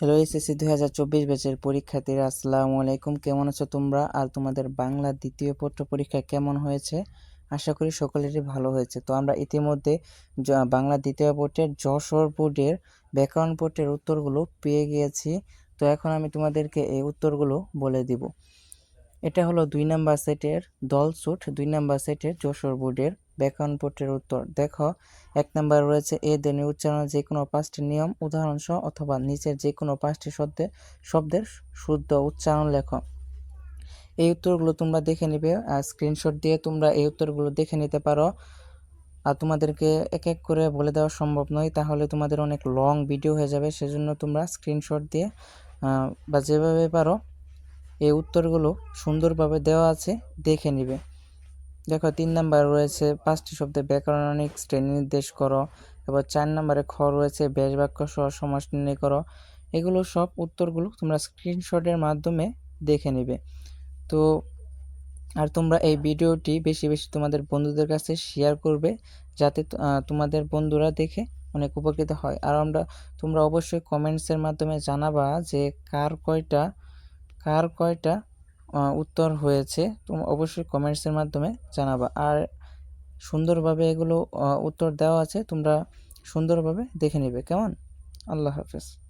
Hello SSC দুই হাজার চব্বিশ ব্যাচের পরীক্ষার্থীরা, আসসালামু আলাইকুম। কেমন আছো তোমরা? আর তোমাদের বাংলা দ্বিতীয় পত্র পরীক্ষা কেমন হয়েছে? আশা করি সকলেরই ভালো হয়েছে। তো আমরা ইতিমধ্যে বাংলা দ্বিতীয় পত্রের যশোর বোর্ডের ব্যাকরণ পত্রের উত্তরগুলো পেয়ে গিয়েছি। তো এখন আমি তোমাদেরকে এই উত্তরগুলো বলে দিব। এটা হলো দুই নাম্বার সেটের দলছুট দুই নাম্বার সেটের যশোর বোর্ডের ব্যাকরণ পত্রের উত্তর। দেখো, এক নাম্বার রয়েছে এ ধ্বনি উচ্চারণের যে কোনো পাঁচটি নিয়ম উদাহরণ উদাহরণসহ অথবা নিচের যে কোনো পাঁচটি শব্দে, শব্দের শুদ্ধ উচ্চারণ লেখো। এই উত্তরগুলো তোমরা দেখে নিবে, আর স্ক্রিনশট দিয়ে তোমরা এই উত্তরগুলো দেখে নিতে পারো। আর তোমাদেরকে এক এক করে বলে দেওয়া সম্ভব নয়, তাহলে তোমাদের অনেক লং ভিডিও হয়ে যাবে, সেজন্য তোমরা স্ক্রিনশট দিয়ে বা যেভাবে পারো, এই উত্তরগুলো সুন্দরভাবে দেওয়া আছে, দেখে নিবে। দেখো, তিন নাম্বার রয়েছে, পাঁচটি শব্দে ব্যাকরণিক শ্রেণি নির্দেশ করো, এবার চার নাম্বারে খ রয়েছে বেশ বাক্য সহ সমাস নির্ণয় করো। এগুলো সব উত্তরগুলো তোমরা স্ক্রিনশটের মাধ্যমে দেখে নেবে। তো, আর তোমরা এই ভিডিওটি বেশি বেশি তোমাদের বন্ধুদের কাছে শেয়ার করবে, যাতে তোমাদের বন্ধুরা দেখে অনেক উপকৃত হয়। আর আমরা, তোমরা অবশ্যই কমেন্টসের মাধ্যমে জানাবা যে কার কয়টা কার কয়টা উত্তর হয়েছে। তোমরা অবশ্যই কমেন্টসের মাধ্যমে জানাবা। আর সুন্দরভাবে এগুলো উত্তর দেওয়া আছে, তোমরা সুন্দরভাবে দেখে নেবে। কেমন? আল্লাহ হাফেজ।